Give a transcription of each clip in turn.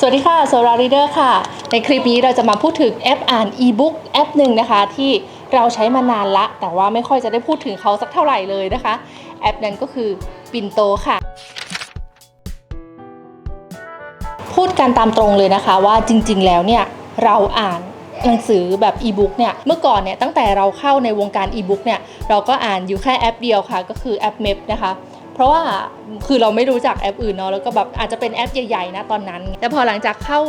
สวัสดีค่ะโซลารีเดอร์ค่ะ ในคลิปนี้เราจะมาพูดถึงแอปอ่านอีบุ๊กแอปหนึ่งนะคะ ที่เราใช้มานานละ แต่ว่าไม่ค่อยจะได้พูดถึงเขาสักเท่าไหร่เลยนะคะ แอปนั้นก็คือปินโตค่ะ พูดกันตามตรงเลยนะคะว่าจริงๆแล้วเนี่ย เราอ่านหนังสือแบบอีบุ๊กเนี่ย เมื่อก่อนเนี่ยตั้งแต่เราเข้าในวงการอีบุ๊กเนี่ย เราก็อ่านอยู่แค่แอปเดียวค่ะ ก็คือแอป m ม p นะคะ เพราะว่าคือเราไม่รู้จักแอปอื่นเนาะแล้วก็แบบอาจจะเป็นแอปใหญ่ๆนะตอนนั้น แต่พอหลังจากเข้า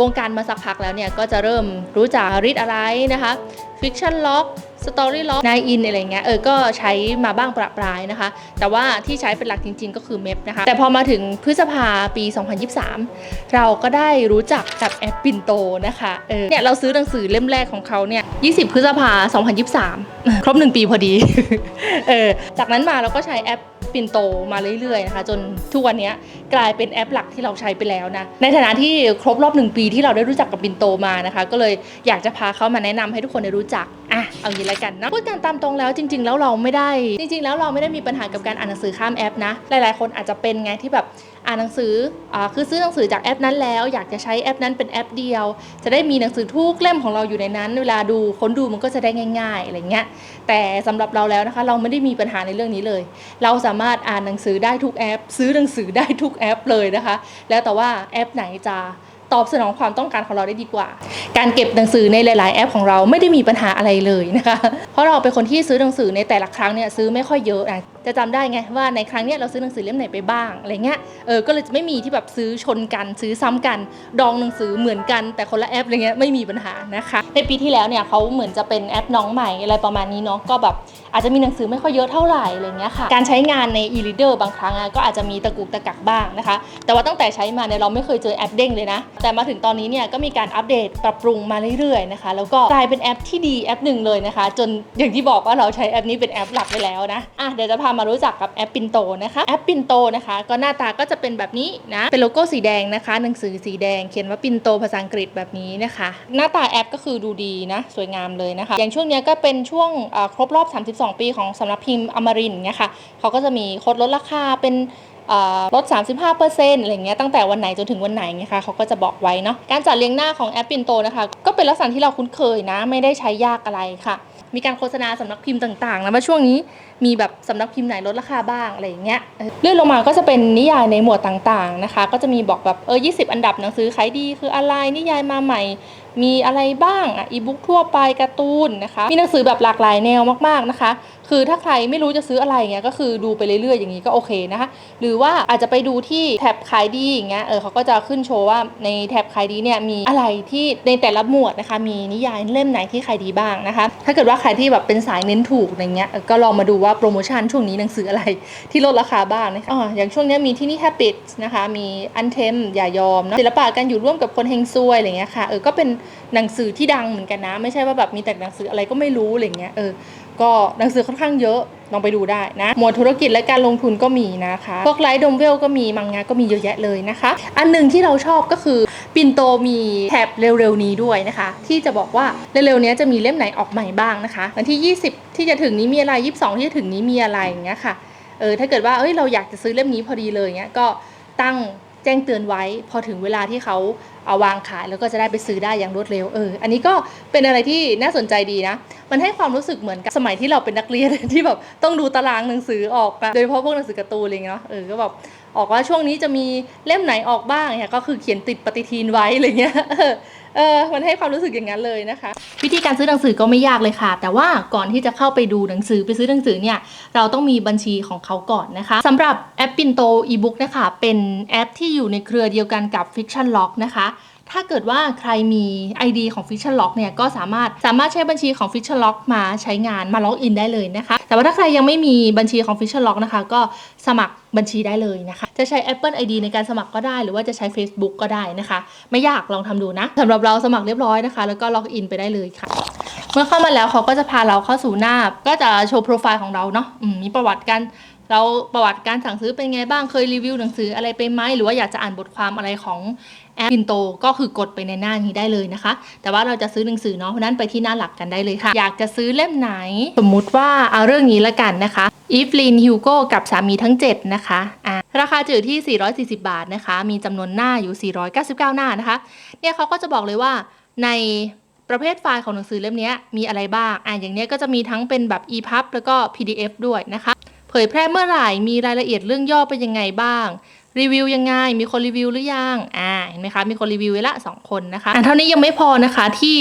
วงการมาสักพักแล้วเนี่ยก็จะเริ่มรู้จักริดอะไรนะคะ Fiction Lock Story Lock 9 in อะไรเงี้ยเออก็ใช้มาบ้างประปรายนะคะ แต่ว่าที่ใช้เป็นหลักจริง ๆ ก็คือ m ม p นะคะ แต่พอมาถึงพฤษภาปี 2023 เราก็ได้รู้จักกับแอปปินโตนะคะเออเนี่ยเราซื้อหนังสือเล่มแรกของเขาเนี่ย 20 พฤษภา 2023 ครบ 1 ปีพอดีเออจากนั้นมาเราก็ใช้แอปปินโตมาเรื่อยๆนะคะ จนทุกวันนี้กลายเป็นแอปหลักที่เราใช้ไปแล้วนะในฐานะที่ครบรอบหนึ่งปีที่เราได้รู้จักกับปินโตมานะคะ ก็เลยอยากจะพาเขามาแนะนำให้ทุกคนได้รู้จักอะเอางี้ละกันนะพูดกันตามตรงแล้วจริง ๆ แล้วเราไม่ได้ จริง ๆ แล้วเราไม่ได้มีปัญหากับการอ่านหนังสือข้ามแอปนะหลายๆ คนอาจจะเป็นไงที่แบบอ่านหนังสืออ่าคือซื้อหนังสือจากแอปนั้นแล้ว อยากจะใช้แอปนั้นเป็นแอปเดียว จะได้มีหนังสือทุกเล่มของเราอยู่ในนั้น เวลาดูค้นดูมันก็จะได้ง่าย ๆอะไรเงี้ยแต่สำหรับเราแล้วนะคะ เราไม่ได้มีปัญหาในเรื่องนี้เลย เราสามารถอ่านหนังสือได้ทุกแอป ซื้อหนังสือได้ทุกแอปเลยนะคะ แล้วแต่ว่าแอปไหนจะ ตอบสนองความต้องการของเราได้ดีกว่า การเก็บหนังสือในหลาย ๆ แอปของเราไม่ได้มีปัญหาอะไรเลยนะคะ เพราะเราเป็นคนที่ซื้อหนังสือในแต่ละครั้งเนี่ยซื้อไม่ค่อยเยอะอะ จะจำได้ไงว่าในครั้งนี้เราซื้อหนังสือเล่มไหนไปบ้างอะไรเงี้ยเออก็เลยจะไม่มีที่แบบซื้อชนกันซื้อซ้ำกัน ดองหนังสือเหมือนกันแต่คนละแอปอะไรเงี้ยไม่มีปัญหานะคะ ในปีที่แล้วเนี่ยเขาเหมือนจะเป็นแอปน้องใหม่อะไรประมาณนี้เนาะก็แบบอาจจะมีหนังสือไม่ค่อยเยอะเท่าไหร่อะไรเงี้ยค่ะการใช้งานใน e-reader บางครั้งก็อาจจะมีตะกุกตะกักบ้างนะคะ แต่ว่าตั้งแต่ใช้มาเนี่ยเราไม่เคยเจอแอปเด้งเลยนะ แต่มาถึงตอนนี้เนี่ยก็มีการอัปเดตปรับปรุงมาเรื่อยๆนะคะ แล้วก็กลายเป็นแอปที่ดีแอปหนึ่งเลยนะคะ จนอย่างที่บอกว่าเราใช้แอปนี้เป็นแอปหลักไปแล้วนะอะเดี๋ยวจะพามารู้จักกับแอปปินโตนะคะแอปปินโตนะคะ ก็หน้าตาก็จะเป็นแบบนี้นะเป็นโลโก้สีแดงนะคะ หนังสือสีแดงเขียนว่าปินโตภาษาอังกฤษแบบนี้นะคะ หน้าตาแอปก็คือดูดีนะสวยงามเลยนะคะ อย่างช่วงนี้ก็เป็นช่วงครบรอบ 32 ปีของสำนักพิมพ์อมรินเนี่ยค่ะเขาก็จะมีโค้ดลดราคาเป็นเอ่อลด 35%อะไรเงี้ย ตั้งแต่วันไหนจนถึงวันไหนไงคะเขาก็จะบอกไว้เนาะ การจัดเรียงหน้าของแอปปินโตนะคะ ก็เป็นลักษณะที่เราคุ้นเคยนะ ไม่ได้ใช้ยากอะไรค่ะ มีการโฆษณาสำนักพิมพ์ต่างๆนะว่าช่วงนี้มีแบบสำนักพิมพ์ไหนลดราคาบ้างอะไรอย่างเงี้ยเลื่อนลงมาก็จะเป็นนิยายในหมวดต่างๆนะคะ ก็จะมีบอกแบบเออยีอันดับหนังสือขายดีคืออะไรนิยายมาใหม่ มีอะไรบ้างอะอีบุ๊กทั่วไปการ์ตูนนะคะ มีหนังสือแบบหลากหลายแนวมากๆนะคะ คือถ้าใครไม่รู้จะซื้ออะไรเงี้ยก็คือดูไปเรื่อยๆอย่างนี้ก็โอเคนะคะหรือว่าอาจจะไปดูที่แท็บขายดีอย่างเงี้ยเออเขาก็จะขึ้นโชว์ว่าในแท็บขายดีเนี่ยมีอะไรที่ในแต่ละหมวดนะคะมีนิยายเล่มไหนที่ขายดีบ้างนะคะ ถ้าเกิดว่าใครที่แบบเป็นสายเน้นถูกอะไรเงี้ยก็ลองมาดูว่าโปรโมชั่นช่วงนี้หนังสืออะไรที่ลดราคาบ้างนะคะอ๋ออย่างช่วงนี้มีที่นี่ Habits นะคะมีอันเทมอย่ายอมเนาะศิลปะการอยู่ร่วมกับคนเฮงซวยอะไรเงี้ยค่ะเออก็เป็นหนังสือที่ดังเหมือนกันนะ ไม่ใช่ว่าแบบมีแต่หนังสืออะไรก็ไม่รู้อะไรเงี้ยเออก็หนังสือค่อนข้างเยอะลองไปดูได้นะ หมวดธุรกิจและการลงทุนก็มีนะคะ พวกไลท์ดมเวลก็มี มังงะก็มีเยอะแยะเลยนะคะ อันหนึ่งที่เราชอบก็คือ ปินโตมีแท็บเร็วๆนี้ด้วยนะคะ ที่จะบอกว่าเร็วๆนี้จะมีเล่มไหนออกใหม่บ้างนะคะ วันที่ 20 ที่จะถึงนี้มีอะไร 22 ที่จะถึงนี้มีอะไรอย่างเงี้ยค่ะ เออถ้าเกิดว่าเอ้ยเราอยากจะซื้อเล่มนี้พอดีเลยเงี้ยก็ตั้ง แจ้งเตือนไว้ พอถึงเวลาที่เขาเอาวางขายแล้วก็จะได้ไปซื้อได้อย่างรวดเร็วเอออันนี้ก็เป็นอะไรที่น่าสนใจดีนะ มันให้ความรู้สึกเหมือนกับสมัยที่เราเป็นนักเรียนที่แบบต้องดูตารางหนังสือออกอะโดยเฉพาะพวกหนังสือการ์ตูนอะไรเงี้ยเนาะเออก็แบบออกว่าช่วงนี้จะมีเล่มไหนออกบ้างเนี่ยก็คือเขียนติดปฏิทินไว้อะไรเงี้ย เออมันให้ความรู้สึกอย่างนั้นเลยนะคะ วิธีการซื้อหนังสือก็ไม่ยากเลยค่ะ แต่ว่าก่อนที่จะเข้าไปดูหนังสือไปซื้อหนังสือเนี่ยเราต้องมีบัญชีของเขาก่อนนะคะสำหรับแอปปินโตอีบุ๊กนะคะเป็นแอปที่อยู่ในเครือเดียวกันกับ Fiction Lock นะคะ ถ้าเกิดว่าใครมี ID ของ Fiction Lock เนี่ยก็สามารถสามารถใช้บัญชีของ Fiction Lock มาใช้งานมาล็อกอินได้เลยนะคะ แต่ว่าถ้าใครยังไม่มีบัญชีของ Fiction Lock นะคะ ก็สมัครบัญชีได้เลยนะคะ จะใช้ Apple ID ในการสมัครก็ได้ หรือว่าจะใช้ Facebook ก็ได้นะคะ ไม่ยากลองทำดูนะสำหรับเราสมัครเรียบร้อยนะคะ แล้วก็ล็อกอินไปได้เลยค่ะ เมื่อเข้ามาแล้วเขาก็จะพาเราเข้าสู่หน้า ก็จะโชว์โปรไฟล์ของเราเนาะมีประวัติการ เราประวัติการสั่งซื้อเป็นไงบ้างเคยรีวิวหนังสืออะไรไปไหมหรือว่าอยากจะอ่านบทความอะไรของแอปปินโตก็คือกดไปในหน้านี้ได้เลยนะคะ แต่ว่าเราจะซื้อหนังสือเนาะเพราะนั้นไปที่หน้าหลักกันได้เลยค่ะ อยากจะซื้อเล่มไหน สมมุติว่าเอาเรื่องนี้ละกันนะคะอีฟลินฮิวโก้กับสามีทั้ง 7 นะคะอะราคาจะอยู่ที่ 440 บาทนะคะ มีจำนวนหน้าอยู่ 499 หน้านะคะ เนี่ยเขาก็จะบอกเลยว่าในประเภทไฟล์ของหนังสือเล่มนี้มีอะไรบ้าง อะอย่างเนี้ยก็จะมีทั้งเป็นแบบ EPUB แล้วก็ PDF ด้วยนะคะ เผยแพร่เมื่อไหร่มีรายละเอียดเรื่องย่อเป็นยังไงบ้าง รีวิวยังไง มีคนรีวิวหรือยัง อ่า เห็นไหมคะ มีคนรีวิวไว้ละสองคนนะคะ อะเท่านี้ยังไม่พอนะคะที่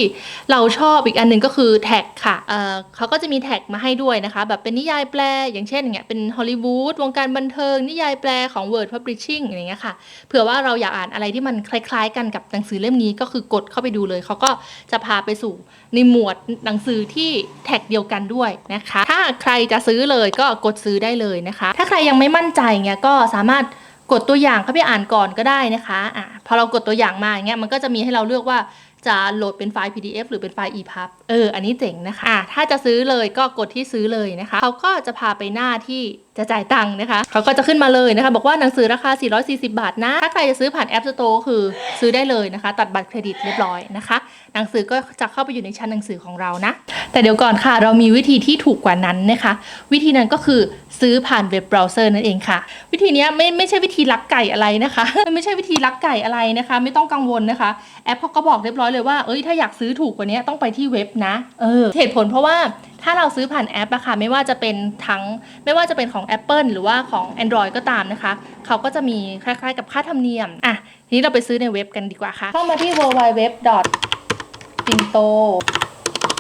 เราชอบอีกอันหนึ่งก็คือแท็กค่ะ เอ่อเขาก็จะมีแท็กมาให้ด้วยนะคะ แบบเป็นนิยายแปล อย่างเช่นอย่างเงี้ย เป็นฮอลลีวูด วงการบันเทิง นิยายแปลของ Word Publishing อย่างเงี้ยค่ะ เผื่อว่าเราอยากอ่านอะไรที่มันคล้าย ๆ กันกับหนังสือเล่มนี้ ก็คือกดเข้าไปดูเลย เขาก็จะพาไปสู่ในหมวดหนังสือที่แท็กเดียวกันด้วยนะคะ ถ้าใครจะซื้อเลยก็กดซื้อได้เลยนะคะ ถ้าใครยังไม่มั่นใจเงี้ยก็สามารถ กดตัวอย่างเข้าไปอ่านก่อนก็ได้นะคะอะพอเรากดตัวอย่างมาอย่างเงี้ยมันก็จะมีให้เราเลือกว่า จะโหลดเป็นไฟล์ PDF หรือเป็นไฟล์ EPUB เออ อันนี้เจ๋งนะคะะถ้าจะซื้อเลยก็กดที่ซื้อเลยนะคะ เขาก็จะพาไปหน้าที่จะจ่ายตังค์นะคะ เขาก็จะขึ้นมาเลยนะคะ บอกว่าหนังสือราคา 440 บาทนะ ถ้าใครจะซื้อผ่าน App Store คือซื้อได้เลยนะคะ ตัดบัตรเครดิตเรียบร้อยนะคะ หนังสือก็จะเข้าไปอยู่ในชั้นหนังสือของเรานะ แต่เดี๋ยวก่อนค่ะ เรามีวิธีที่ถูกกว่านั้นนะคะ วิธีนั้นก็คือซื้อผ่านเว็บเบราว์เซอร์นั่นเองค่ะ วิธีนี้ไม่ไม่ใช่วิธีลักไก่อะไรนะคะ ไม่ใช่วิธีลักไก่อะไรนะคะ ไม่ต้องกังวลนะคะ แอปเขาก็บอกเรียบร้อยเลยว่า เอ้ย ถ้าอยากซื้อถูกกว่านี้ต้องไปที่เว็บนะ เออ เหตุผลเพราะว่าถ้าเราซื้อผ่านแอปอะค่ะ ไม่ว่าจะเป็นทั้ง ไม่ว่าจะเป็นของ Apple หรือว่าของ Android ก็ตามนะคะ เขาก็จะมีคล้ายๆ กับค่าธรรมเนียม อะ ทีนี้เราไปซื้อในเว็บกันดีกว่าค่ะ เข้ามาที่ www.pinto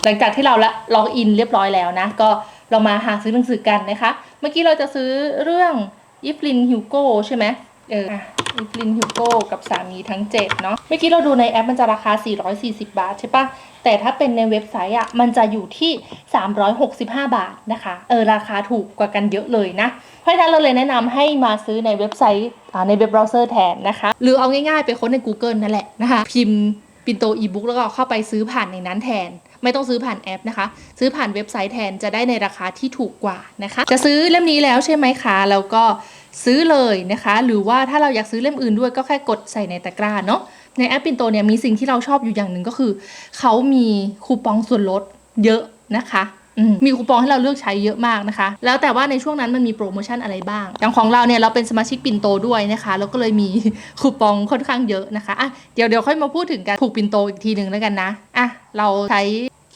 หลังจากที่เราละล็อกอินเรียบร้อยแล้วนะ ก็เรามาหาซื้อหนังสือกันนะคะ เมื่อกี้เราจะซื้อเรื่องยิฟลินฮิวโก้ใช่ไหม เออยิฟลินฮิวโก้กับสามีทั้ง 7 เนาะเมื่อกี้เราดูในแอปมันจะราคา 440 บาทใช่ปะแต่ถ้าเป็นในเว็บไซต์อะมันจะอยู่ที่ 365 บาทนะคะเออราคาถูกกว่ากันเยอะเลยนะ เพราะฉะนั้นเราเลยแนะนำให้มาซื้อในเว็บไซต์ในเว็บเบราว์เซอร์แทนนะคะ หรือเอาง่ายๆไปค้นใน Google นั่นแหละนะคะ พิมพ์ปินโตอีบุ๊กแล้วก็เข้าไปซื้อผ่านในนั้นแทน ไม่ต้องซื้อผ่านแอปนะคะ ซื้อผ่านเว็บไซต์แทนจะได้ในราคาที่ถูกกว่านะคะ จะซื้อเล่มนี้แล้วใช่ไหมคะแล้วก็ ซื้อเลยนะคะ หรือว่าถ้าเราอยากซื้อเล่มอื่นด้วยก็แค่กดใส่ในตะกร้าเนาะในแอปปินโตเนี่ยมีสิ่งที่เราชอบอยู่อย่างหนึ่งก็คือ เขามีคูปองส่วนลดเยอะนะคะมีคูปองให้เราเลือกใช้เยอะมากนะคะ แล้วแต่ว่าในช่วงนั้นมันมีโปรโมชั่นอะไรบ้าง อย่างของเราเนี่ยเราเป็นสมาชิกปินโตด้วยนะคะ แล้วก็เลยมีคูปองค่อนข้างเยอะนะคะอะเดี๋ยวเดี๋ยวค่อยมาพูดถึงการถูกปินโตอีกทีหนึ่งแล้วกันนะอะเราใช้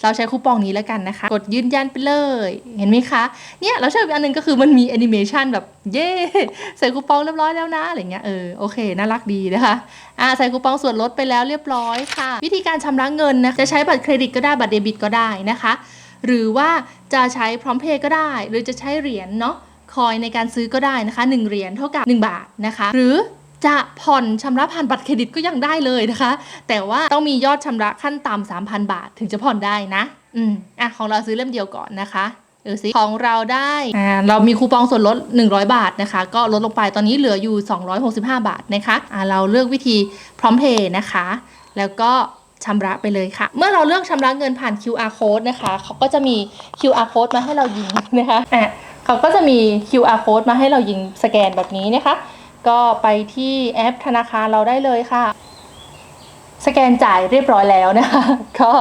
เราใช้คูปองนี้แล้วกันนะคะ กดยืนยันไปเลย เห็นไหมคะ เนี่ยเราชอบอีกอันหนึงก็คือมันมีแอนิเมชันแบบเย้ใส่คูปองเรียบร้อยแล้วนะอะไรเงี้ยเออโอเคน่ารักดีนะคะอ่าใส่คูปองส่วนลดไปแล้วเรียบร้อยค่ะ วิธีการชำระเงินนะจะใช้บัตรเครดิตก็ได้บัตรเดบิตก็ได้นะคะ หรือว่าจะใช้พร้อมเพย์ก็ได้ หรือจะใช้เหรียญเนาะคอยในการซื้อก็ได้นะคะ 1 เหรียญเท่ากับ 1 บาทนะคะ หรือ จะผ่อนชำระผ่านบัตรเครดิตก็ยังได้เลยนะคะ แต่ว่าต้องมียอดชำระขั้นต่ำ3,000บาทถึงจะผ่อนได้นะ อืมอะของเราซื้อเล่มเดียวก่อนนะคะดูสิของเราได้อ่าเรามีคูปองส่วนลด 100 บาทนะคะ ก็ลดลงไปตอนนี้เหลืออยู่ 265 บาทนะคะอ่าเราเลือกวิธีพร้อมเพย์นะคะ แล้วก็ชำระไปเลยค่ะ เมื่อเราเลือกชำระเงินผ่าน QR code นะคะเขาก็จะมี QR code มาให้เรายิงนะคะอะเขาก็จะมี QR code มาให้เรายิงสแกนแบบนี้นะคะ ก็ไปที่แอปธนาคารเราได้เลยค่ะ สแกนจ่ายเรียบร้อยแล้วนะคะก็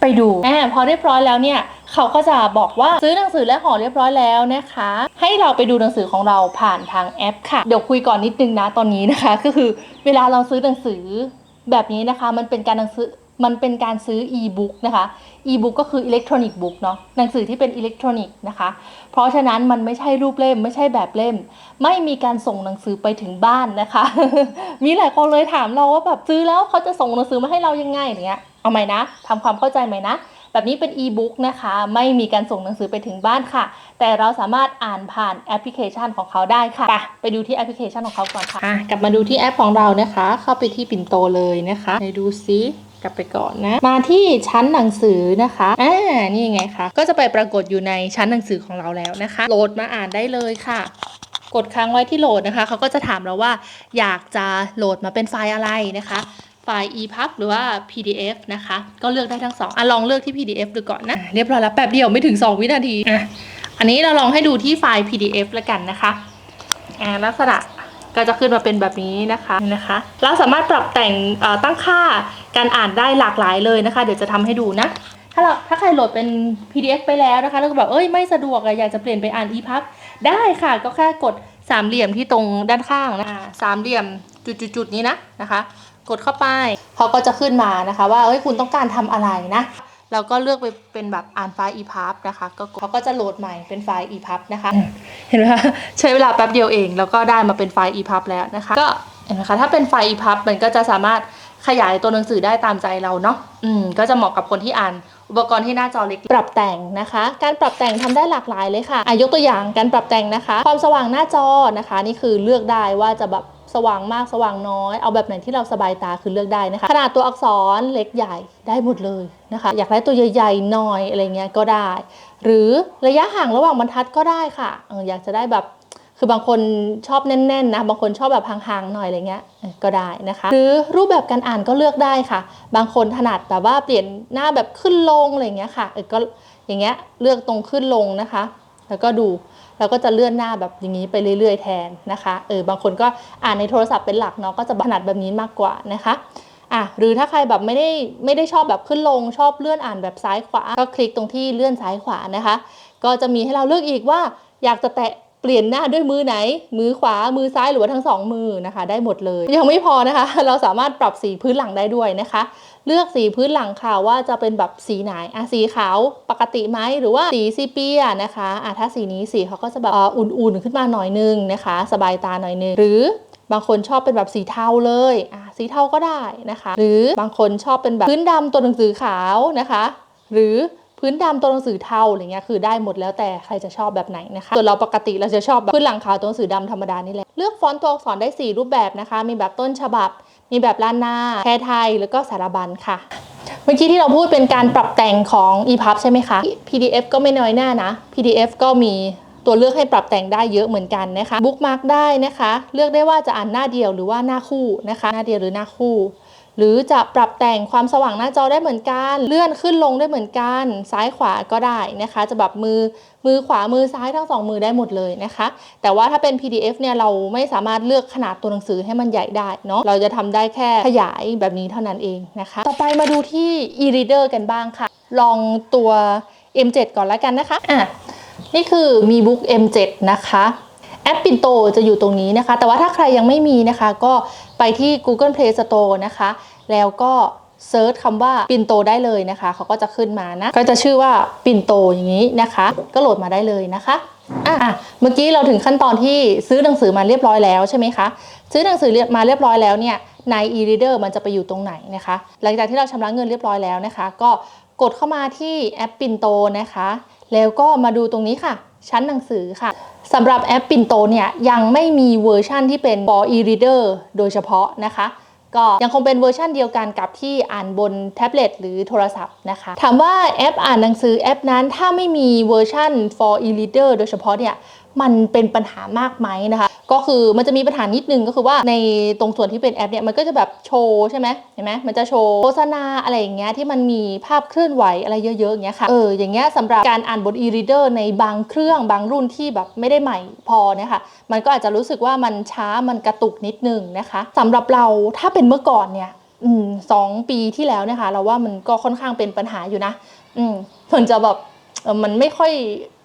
ไปดูแอมพอเรียบร้อยแล้วเนี่ยเขาก็จะบอกว่าซื้อหนังสือและห่อเรียบร้อยแล้วนะคะ ให้เราไปดูหนังสือของเราผ่านทางแอปค่ะ เดี๋ยวคุยก่อนนิดนึงนะตอนนี้นะคะ ก็คือเวลาเราซื้อหนังสือแบบนี้นะคะ มันเป็นการหนังสือ มันเป็นการซื้ออีบุ๊กนะคะอีบุ๊กก็คืออิเล็กทรอนิกส์บุ๊กเนาะหนังสือที่เป็นอิเล็กทรอนิกส์นะคะ เพราะฉะนั้นมันไม่ใช่รูปเล่ม ไม่ใช่แบบเล่ม ไม่มีการส่งหนังสือไปถึงบ้านนะคะ มีหลายคนเลยถามเราว่าแบบซื้อแล้วเขาจะส่งหนังสือมาให้เรายังไงอย่างเงี้ยเอาใหมนะทำความเข้าใจใหมนะแบบนี้เป็นอีบุ๊กนะคะ ไม่มีการส่งหนังสือไปถึงบ้านค่ะ แต่เราสามารถอ่านผ่านแอปพลิเคชันของเขาได้ค่ะ ไปไปดูที่แอปพลิเคชันของเขาก่อนค่ะะกลับมาดูที่แอปของเรานะคะ เข้าไปที่ปิ่นโตเลยนะคะ ไปดูซิ กลับไปก่อนนะ มาที่ชั้นหนังสือนะคะอ่านี่ไงคะก็จะไปปรากฏอยู่ในชั้นหนังสือของเราแล้วนะคะ โหลดมาอ่านได้เลยค่ะกดค้างไว้ที่โหลดนะคะเขาก็จะถามเราว่าอยากจะโหลดมาเป็นไฟล์อะไรนะคะไฟล์ EPUB หรือว่า PDF นะคะ ก็เลือกได้ทั้งสองอะลองเลือกที่ PDF ดูก่อนนะ เรียบร้อยแล้วแป๊บเดียวไม่ถึง 2 วินาทีอะอันนี้เราลองให้ดูที่ไฟล์ PDF แล้วกันนะคะอ่าลักษณะ ก็จะขึ้นมาเป็นแบบนี้นะคะนี่นะคะ เราสามารถปรับแต่งตั้งค่าการอ่านได้หลากหลายเลยนะคะ เดี๋ยวจะทำให้ดูนะ ถ้าเราถ้าใครโหลดเป็น PDF ไปแล้วนะคะ แล้วก็แบบเอ้ยไม่สะดวกอะอยากจะเปลี่ยนไปอ่าน EPUB ได้ค่ะ ก็แค่กดสามเหลี่ยมที่ตรงด้านข้างนะสามเหลี่ยมจุดๆนี้นะนะคะ กดเข้าไปเขาก็จะขึ้นมานะคะ ว่าเอ้ยคุณต้องการทำอะไรนะ เราก็เลือกไปเป็นแบบอ่านไฟล์ EPUB นะคะก็เขาก็จะโหลดใหม่เป็นไฟล์ EPUB นะคะ เห็นไหมคะใช้เวลาแป๊บเดียวเองแล้วก็ได้มาเป็นไฟล์ EPUB แล้วนะคะ ก็เห็นไหมคะถ้าเป็นไฟล์ EPUB มันก็จะสามารถขยายตัวหนังสือได้ตามใจเราเนาะอืมก็จะเหมาะกับคนที่อ่านอุปกรณ์ที่หน้าจอเล็กปรับแต่งนะคะ การปรับแต่งทำได้หลากหลายเลยค่ะอะยกตัวอย่างการปรับแต่งนะคะ ความสว่างหน้าจอนะคะ นี่คือเลือกได้ว่าจะแบบ สว่างมากสว่างน้อย เอาแบบไหนที่เราสบายตาคือเลือกได้นะคะ ขนาดตัวอักษรเล็กใหญ่ได้หมดเลยนะคะ อยากได้ตัวใหญ่ๆหน่อยอะไรเงี้ยก็ได้ หรือระยะห่างระหว่างบรรทัดก็ได้ค่ะอยากจะได้แบบคือบางคนชอบแน่นๆนะบางคนชอบแบบห่างๆหน่อยอะไรเงี้ยก็ได้นะคะหรือรูปแบบการอ่านก็เลือกได้ค่ะ บางคนถนัดแบบว่าเปลี่ยนหน้าแบบขึ้นลงอะไรเงี้ยค่ะก็อย่างเงี้ยเลือกตรงขึ้นลงนะคะ แล้วก็ดู แล้วก็จะเลื่อนหน้าแบบอย่างนี้ไปเรื่อย ๆ แทนนะคะเออบางคนก็อ่านในโทรศัพท์เป็นหลักเนาะก็จะถนัดแบบนี้มากกว่านะคะอะหรือถ้าใครแบบไม่ได้ไม่ได้ชอบแบบขึ้นลงชอบเลื่อนอ่านแบบซ้ายขวา ก็คลิกตรงที่เลื่อนซ้ายขวานะคะ ก็จะมีให้เราเลือกอีกว่าอยากจะแตะเปลี่ยนหน้าด้วยมือไหน มือขวามือซ้ายหรือว่าทั้งสองมือนะคะ ได้หมดเลย ยังไม่พอนะคะ เราสามารถปรับสีพื้นหลังได้ด้วยนะคะ เลือกสีพื้นหลังค่ะว่าจะเป็นแบบสีไหนอะสีขาวปกติไหมหรือว่าสีซีเปียนะคะอะถ้าสีนี้สีเขาก็จะแบบอ,อุ่นๆ ขึ้นมาหน่อยนึงนะคะ สบายตาหน่อยนึงหรือบางคนชอบเป็นแบบสีเทาเลยอะสีเทาก็ได้นะคะ หรือบางคนชอบเป็นแบบพื้นดำตัวหนังสือขาวนะคะ หรือพื้นดำตัวหนังสือเทาอะไรเงี้ยคือได้หมดแล้วแต่ใครจะชอบแบบไหนนะคะส่วนเราปกติเราจะชอบแบบพื้นหลังขาวตัวหนังสือดำธรรมดานี่แหละเลือกฟอนต์ตัวอักษรได้ 4 รูปแบบนะคะ มีแบบต้นฉบับ มีแบบล้านหน้าแพรไทย แล้วก็สารบัญค่ะ เมื่อกี้ที่เราพูดเป็นการปรับแต่งของ EPUB ใช่ไหมคะ PDF ก็ไม่น้อยหน้านะ PDF ก็มีตัวเลือกให้ปรับแต่งได้เยอะเหมือนกันนะคะบุ๊กมาร์กได้นะคะ เลือกได้ว่าจะอ่านหน้าเดียวหรือว่าหน้าคู่นะคะ หน้าเดียวหรือหน้าคู่ หรือจะปรับแต่งความสว่างหน้าจอได้เหมือนกัน เลื่อนขึ้นลงได้เหมือนกัน ซ้ายขวาก็ได้นะคะ จะแบบมือมือขวามือซ้ายทั้งสองมือได้หมดเลยนะคะ แต่ว่าถ้าเป็น PDF เนี่ยเราไม่สามารถเลือกขนาดตัวหนังสือให้มันใหญ่ได้เนาะเราจะทำได้แค่ขยายแบบนี้เท่านั้นเองนะคะ ต่อไปมาดูที่ e-reader กันบ้างค่ะ ลองตัว M7 ก่อนแล้วกันนะคะอะนี่คือมีบุ๊ก M7 นะคะ แอปปินโตจะอยู่ตรงนี้นะคะ แต่ว่าถ้าใครยังไม่มีนะคะ ก็ไปที่ Google Play Store นะคะ แล้วก็เซิร์ชคำว่าปินโตได้เลยนะคะ เขาก็จะขึ้นมานะ ก็จะชื่อว่าปินโตอย่างนี้นะคะ ก็โหลดมาได้เลยนะคะอะเมื่อกี้เราถึงขั้นตอนที่ซื้อหนังสือมาเรียบร้อยแล้วใช่ไหมคะ ซื้อหนังสือมาเรียบร้อยแล้วเนี่ยใน e-reader มันจะไปอยู่ตรงไหนนะคะ หลังจากที่เราชำระเงินเรียบร้อยแล้วนะคะ ก็กดเข้ามาที่แอปปินโตนะคะ แล้วก็มาดูตรงนี้ค่ะ ชั้นหนังสือค่ะ สำหรับแอปปินโตเนี่ยยังไม่มีเวอร์ชั่นที่เป็น for e-reader โดยเฉพาะนะคะ ก็ยังคงเป็นเวอร์ชันเดียวกันกับที่อ่านบนแท็บเล็ตหรือโทรศัพท์นะคะ ถามว่าแอปอ่านหนังสือแอปนั้นถ้าไม่มีเวอร์ชัน for e-reader โดยเฉพาะเนี่ยมันเป็นปัญหามากไหมนะคะ ก็คือมันจะมีปัญหานิดนึงก็คือว่าในตรงส่วนที่เป็นแอปเนี่ยมันก็จะแบบโชว์ใช่ไหมเห็นไหมมันจะโชว์โฆษณาอะไรอย่างเงี้ยที่มันมีภาพเคลื่อนไหวอะไรเยอะๆอย่างเงี้ยค่ะเอออย่างเงี้ยสำหรับการอ่านบน e-reader ในบางเครื่องบางรุ่นที่แบบไม่ได้ใหม่พอเนี่ยค่ะมันก็อาจจะรู้สึกว่ามันช้ามันกระตุกนิดนึงนะคะสำหรับเราถ้าเป็นเมื่อก่อนเนี่ยอืมสองปีที่แล้วเนี่ยค่ะเราว่ามันก็ค่อนข้างเป็นปัญหาอยู่นะ อืมมันจะแบบเออมันไม่ค่อย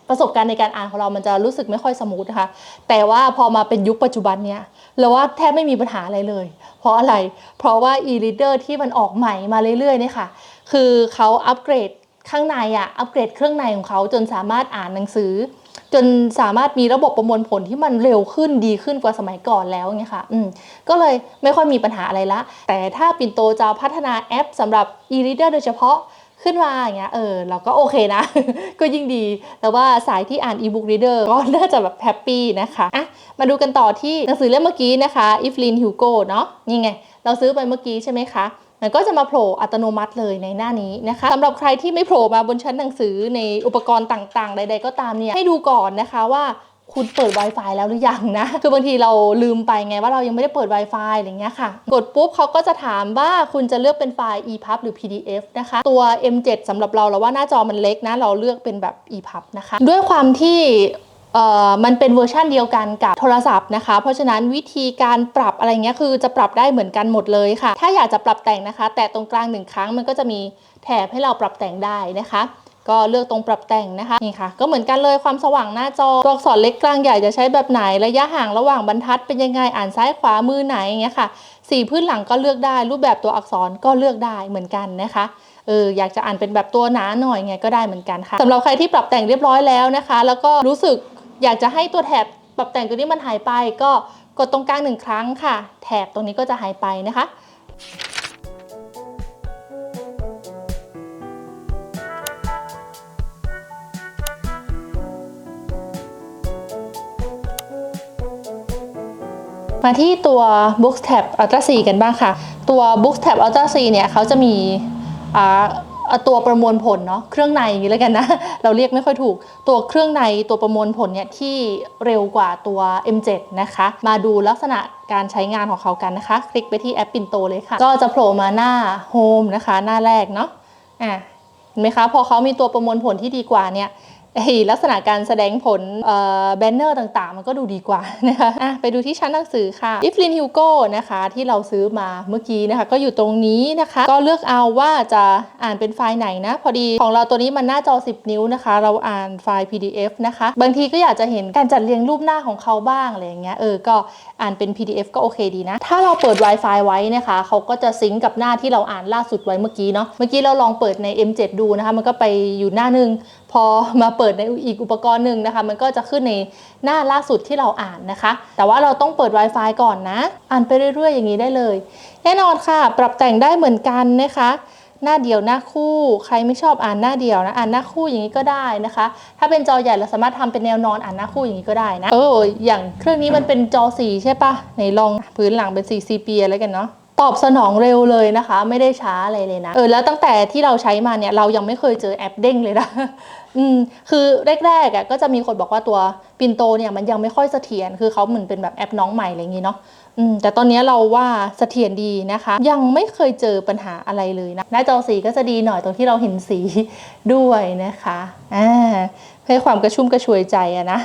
ประสบการณ์ในการอ่านของเรามันจะรู้สึกไม่ค่อยสมูทนะคะ แต่ว่าพอมาเป็นยุคปัจจุบันเนี่ยเราว่าแทบไม่มีปัญหาอะไรเลย เพราะอะไร เพราะว่า e-reader ที่มันออกใหม่มาเรื่อยๆเนี่ยค่ะ คือเขาอัปเกรดข้างในอะอัปเกรดเครื่องในของเขาจนสามารถอ่านหนังสือ จนสามารถมีระบบประมวลผลที่มันเร็วขึ้นดีขึ้นกว่าสมัยก่อนแล้วเนี่ยค่ะ อืม ก็เลยไม่ค่อยมีปัญหาอะไรละ แต่ถ้าปินโตจะพัฒนาแอปสำหรับ e-reader โดยเฉพาะ ขึ้นมาอย่างเงี้ยเออเราก็โอเคนะ ก็ยิ่งดี แต่ว่าสายที่อ่าน e-book reader ก็น่าจะแบบแฮปปี้นะคะอะมาดูกันต่อที่หนังสือเล่มเมื่อกี้นะคะ Evelyn Hugo เนาะนี่ไง เราซื้อไปเมื่อกี้ใช่ไหมคะมันก็จะมาโผล่อัตโนมัติเลยในหน้านี้นะคะสำหรับใครที่ไม่โผล่มาบนชั้นหนังสือในอุปกรณ์ต่างๆ ใด ๆ ก็ตามเนี่ยให้ดูก่อนนะคะว่า คุณเปิด Wi-Fi แล้วหรือยังนะ คือบางทีเราลืมไปไงว่าเรายังไม่ได้เปิด Wi-Fi อะไรเงี้ยค่ะ กดปุ๊บเขาก็จะถามว่าคุณจะเลือกเป็นไฟล์ EPUB หรือ PDF นะคะ ตัว M7 สำหรับเราเราว่าหน้าจอมันเล็กนะ เราเลือกเป็นแบบ EPUB นะคะ ด้วยความที่เอ่อมันเป็นเวอร์ชันเดียวกันกับโทรศัพท์นะคะ เพราะฉะนั้นวิธีการปรับอะไรเงี้ยคือจะปรับได้เหมือนกันหมดเลยค่ะ ถ้าอยากจะปรับแต่งนะคะ แต่ตรงกลางหนึ่งครั้งมันก็จะมีแถบให้เราปรับแต่งได้นะคะ ก็เลือกตรงปรับแต่งนะคะนี่ค่ะ ก็เหมือนกันเลยความสว่างหน้าจอตัวอักษรเล็กกลางใหญ่จะใช้แบบไหนระยะห่างระหว่างบรรทัดเป็นยังไงอ่านซ้ายขวามือไหนอย่างเงี้ยค่ะสีพื้นหลังก็เลือกได้ รูปแบบตัวอักษรก็เลือกได้เหมือนกันนะคะเอออยากจะอ่านเป็นแบบตัวหนาหน่อยไงก็ได้เหมือนกันค่ะสำหรับใครที่ปรับแต่งเรียบร้อยแล้วนะคะ แล้วก็รู้สึกอยากจะให้ตัวแถบปรับแต่งตัวนี้มันหายไป ก็กดตรงกลางหนึ่งครั้งค่ะ แถบตรงนี้ก็จะหายไปนะคะ มาที่ตัว Books Tab Ultra C กันบ้างค่ะ ตัว Books Tab Ultra C เนี่ยเขาจะมีอ่าตัวประมวลผลเนาะเครื่องในอย่างนี้แล้วกันนะ เราเรียกไม่ค่อยถูก ตัวเครื่องในตัวประมวลผลเนี่ยที่เร็วกว่าตัว M7 นะคะ มาดูลักษณะการใช้งานของเขากันนะคะ คลิกไปที่แอป Pinto เลยค่ะ ก็จะโผล่มาหน้า Home นะคะ หน้าแรกเนาะอะเห็นไหมคะ พอเขามีตัวประมวลผลที่ดีกว่าเนี่ย ไอลักษณะการแสดงผลแบนเนอร์ต่างๆ มันก็ดูดีกว่านะคะะไปดูที่ชั้นหนังสือค่ะ i f l i n Hugo นะคะที่เราซื้อมาเมื่อกี้นะคะ ก็อยู่ตรงนี้นะคะ ก็เลือกเอาว่าจะอ่านเป็นไฟล์ไหนนะ พอดีของเราตัวนี้มันหน้าจอ 10 นิ้วนะคะ เราอ่านไฟล์ PDF นะคะ บางทีก็อยากจะเห็นการจัดเรียงรูปหน้าของเขาบ้างอะไรอย่างเงี้ยเออก็อ่านเป็น PDF ก็โอเคดีนะ ถ้าเราเปิด Wi-Fi ไว้นะคะเขาก็จะซิงก์กับหน้าที่เราอ่านล่าสุดไว้เมื่อกี้เนาะเมื่อกี้เราลองเปิดใน M7 ดูนะคะ มันก็ไปอยู่หน้าหนึ่ง อมาเปิดในอีกอุปกรณ์หนึ่งนะคะ มันก็จะขึ้นในหน้าล่าสุดที่เราอ่านนะคะ แต่ว่าเราต้องเปิด Wi-Fi ก่อนนะ อ่านไปเรื่อยๆ อย่างนี้ได้เลย แน่นอนค่ะ ปรับแต่งได้เหมือนกันนะคะหน้าเดียวหน้าคู่ ใครไม่ชอบอ่านหน้าเดียวนะอ่านหน้าคู่อย่างนี้ก็ได้นะคะ ถ้าเป็นจอใหญ่เราสามารถทำเป็นแนวนอนอ่านหน้าคู่อย่างนี้ก็ได้นะเอออย่างเครื่องนี้มันเป็นจอสีใช่ปะไหนลองพื้นหลังเป็น 4CP อะไรกันเนาะ ตอบสนองเร็วเลยนะคะ ไม่ได้ช้าอะไรเลยนะ เออแล้วตั้งแต่ที่เราใช้มาเนี่ยเรายังไม่เคยเจอแอปเด้งเลยนะอืมคือแรกๆอะก็จะมีคนบอกว่าตัวปินโตเนี่ยมันยังไม่ค่อยเสถียรคือเขาเหมือนเป็นแบบแอปน้องใหม่อะไรอย่างงี้เนาะอืมแต่ตอนนี้เราว่าเสถียรดีนะคะ ยังไม่เคยเจอปัญหาอะไรเลยนะหน้าจอสีก็จะดีหน่อยตรงที่เราเห็นสีด้วยนะคะอ่าเพื่อความกระชุ่มกระชวยใจอะนะ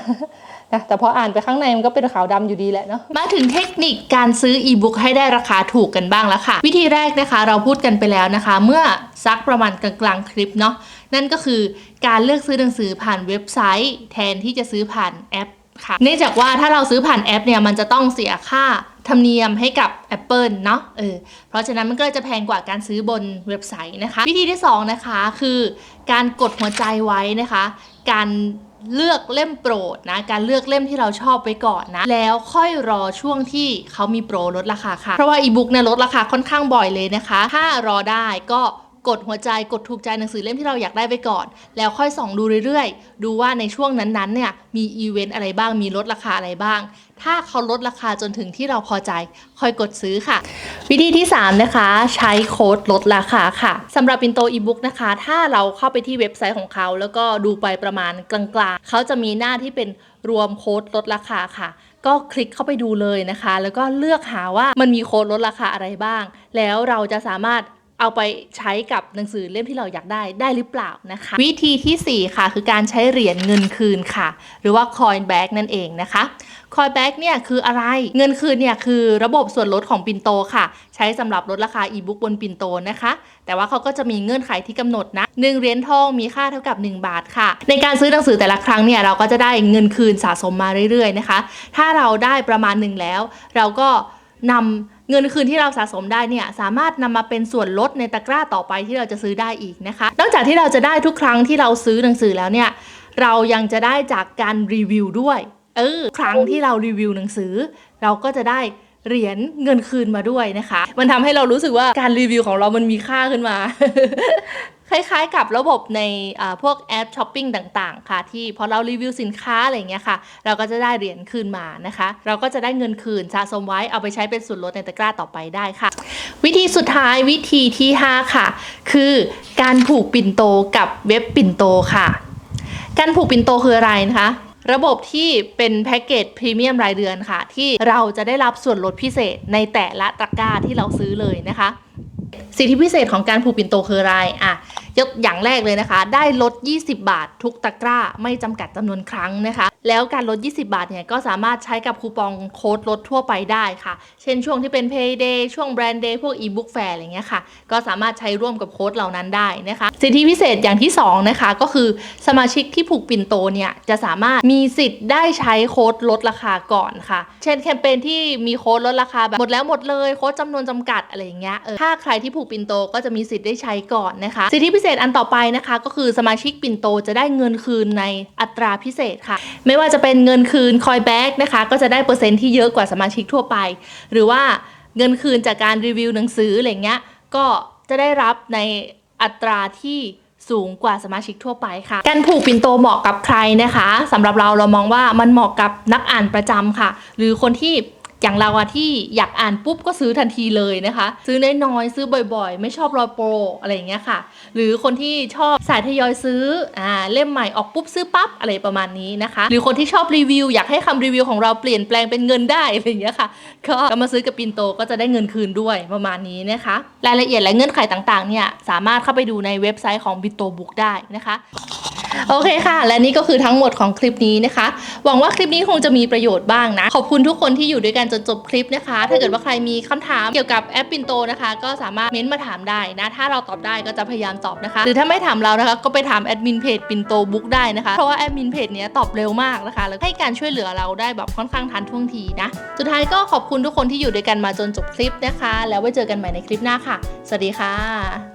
นะแต่พออ่านไปข้างในมันก็เป็นขาวดำอยู่ดีแหละเนาะมาถึงเทคนิคการซื้ออีบุ๊กให้ได้ราคาถูกกันบ้างแล้วค่ะ วิธีแรกนะคะเราพูดกันไปแล้วนะคะ เมื่อซักประมาณกลางๆคลิปเนาะนั่นก็คือการเลือกซื้อหนังสือผ่านเว็บไซต์ แทนที่จะซื้อผ่านแอปค่ะเนื่องจากว่าถ้าเราซื้อผ่านแอปเนี่ยมันจะต้องเสียค่าธรรมเนียมให้กับ Apple เนาะเออเพราะฉะนั้นมันก็จะแพงกว่าการซื้อบนเว็บไซต์นะคะ วิธีที่สองนะคะคือการกดหัวใจไว้นะคะ การ เลือกเล่มโปรดนะ การเลือกเล่มที่เราชอบไว้ก่อนนะ แล้วค่อยรอช่วงที่เขามีโปรลดราคาค่ะ เพราะว่าอีบุ๊กเนี่ยลดราคาค่อนข้างบ่อยเลยนะคะ ถ้ารอได้ก็ กดหัวใจกดถูกใจหนังสือเล่มที่เราอยากได้ไปก่อน แล้วค่อยส่องดูเรื่อยๆ ดูว่าในช่วงนั้นๆเนี่ยมีอีเวนต์อะไรบ้างมีลดราคาอะไรบ้าง ถ้าเขาลดราคาจนถึงที่เราพอใจ ค่อยกดซื้อค่ะ วิธีที่ 3 นะคะ ใช้โค้ดลดราคาค่ะสำหรับปินโตอีบุ๊กนะคะ ถ้าเราเข้าไปที่เว็บไซต์ของเขา แล้วก็ดูไปประมาณกลางๆเขาจะมีหน้าที่เป็นรวมโค้ดลดราคาค่ะ ก็คลิกเข้าไปดูเลยนะคะ แล้วก็เลือกหาว่ามันมีโค้ดลดราคาอะไรบ้าง แล้วเราจะสามารถ เอาไปใช้กับหนังสือเล่มที่เราอยากได้ได้หรือเปล่านะคะ วิธีทีสี่4 ค่ะ คือการใช้เหรียญเงินคืนค่ะ หรือว่า coin back นั่นเองนะคะ coin back เนี่ยคืออะไรเงินคืนเนี่ยคือระบบส่วนลดของปินโตค่ะ ใช้สำหรับลดราคาอีบุ๊กบนปินโตนะคะ แต่ว่าเขาก็จะมีเงื่อนไขที่กำหนดนะ1เหรียญทองมีค่าเท่ากับ 1 บาทค่ะ ในการซื้อหนังสือแต่ละครั้งเนี่ยเราก็จะได้เงินคืนสะสมมาเรื่อยๆนะคะ ถ้าเราได้ประมาณหนึ่งแล้ว เราก็นำ เงินคืนที่เราสะสมได้เนี่ยสามารถนำมาเป็นส่วนลดในตะกร้าต่อไปที่เราจะซื้อได้อีกนะคะ นอกจากที่เราจะได้ทุกครั้งที่เราซื้อหนังสือแล้วเนี่ยเรายังจะได้จากการรีวิวด้วย เออ ครั้งที่เรารีวิวหนังสือ เราก็จะได้ เหรียญเงินคืนมาด้วยนะคะ มันทำให้เรารู้สึกว่าการรีวิวของเรามันมีค่าขึ้นมา คล้ายๆกับระบบในพวกแอปช้อปปิ้งต่างๆ ค่ะ ที่พอเรารีวิวสินค้าอะไรอย่างเงี้ยค่ะ เราก็จะได้เหรียญคืนมานะคะ เราก็จะได้เงินคืนสะสมไว้เอาไปใช้เป็นส่วนลดในตะกร้าต่อไปได้ค่ะ วิธีสุดท้ายวิธีที่ 5 ค่ะ คือการผูกปิ่นโตกับเว็บปิ่นโตค่ะ การผูกปิ่นโตคืออะไรนะคะ ระบบที่เป็นแพ็กเกจพรีเมียมรายเดือนค่ะ ที่เราจะได้รับส่วนลดพิเศษในแต่ละตะกร้าที่เราซื้อเลยนะคะ สิทธิพิเศษของการผูกปิ่นโตคืออะไรอะยกอย่างแรกเลยนะคะ ได้ลด 20 บาททุกตะกร้า ไม่จำกัดจำนวนครั้งนะคะ แล้วการลด 20 บาทเนี่ยก็สามารถใช้กับคูปองโค้ดลดทั่วไปได้ค่ะ เช่นช่วงที่เป็น Payday ช่วง Brand Day พวก e-book fair อะไรเงี้ยค่ะ ก็สามารถใช้ร่วมกับโค้ดเหล่านั้นได้นะคะ สิทธิพิเศษอย่างที่ 2 นะคะ ก็คือสมาชิกที่ผูกปิ่นโตเนี่ยจะสามารถมีสิทธิ์ได้ใช้โค้ดลดราคาก่อนค่ะ เช่นแคมเปญที่มีโค้ดลดราคาแบบหมดแล้วหมดเลยโค้ดจำนวนจำกัดอะไรอย่างเงี้ยเออถ้าใครที่ผูกปิ่นโตก็จะมีสิทธิ์ได้ใช้ก่อนนะคะ สิทธิพิเศษอันต่อไปนะคะ ก็คือสมาชิกปิ่นโตจะได้เงินคืนในอัตราพิเศษค่ะ ไม่ว่าจะเป็นเงินคืนคอยแบ็กนะคะ ก็จะได้เปอร์เซ็นต์ที่เยอะกว่าสมาชิกทั่วไป หรือว่าเงินคืนจากการรีวิวหนังสืออะไรเงี้ยก็จะได้รับในอัตราที่สูงกว่าสมาชิกทั่วไปค่ะ การผูกปิ่นโตเหมาะกับใครนะคะสำหรับเราเรามองว่ามันเหมาะกับนักอ่านประจำค่ะ หรือคนที่ อย่างเราอะที่อยากอ่านปุ๊บก็ซื้อทันทีเลยนะคะ ซื้อน้อยๆซื้อบ่อยๆ ไม่ชอบรอโปรอะไรอย่างเงี้ยค่ะ หรือคนที่ชอบสายทยอยซื้ออ่าเล่มใหม่ออกปุ๊บซื้อปั๊บอะไรประมาณนี้นะคะ หรือคนที่ชอบรีวิว อยากให้คำรีวิวของเราเปลี่ยนแปลงเป็นเงินได้อะไรอย่างเงี้ยค่ะก็ก็มาซื้อกับปินโตก็จะได้เงินคืนด้วยประมาณนี้นะคะ รายละเอียดและเงื่อนไขต่างๆเนี่ยสามารถเข้าไปดูในเว็บไซต์ของบิโตบุ๊กได้นะคะ โอเคค่ะ และนี่ก็คือทั้งหมดของคลิปนี้นะคะ หวังว่าคลิปนี้คงจะมีประโยชน์บ้างนะ ขอบคุณทุกคนที่อยู่ด้วยกันจนจบคลิปนะคะ ถ้าเกิดว่าใครมีคำถามเกี่ยวกับแอปปินโตนะคะ ก็สามารถเม้นต์มาถามได้นะ ถ้าเราตอบได้ก็จะพยายามตอบนะคะ หรือถ้าไม่ถามเรานะคะ ก็ไปถามแอดมินเพจปินโตบุ๊กได้นะคะ เพราะว่าแอดมินเพจเนี้ยตอบเร็วมากนะคะ แล้วให้การช่วยเหลือเราได้แบบค่อนข้างทันท่วงทีนะ สุดท้ายก็ขอบคุณทุกคนที่อยู่ด้วยกันมาจนจบคลิปนะคะ แล้วไว้เจอกันใหม่ในคลิปหน้าค่ะ สวัสดีค่ะ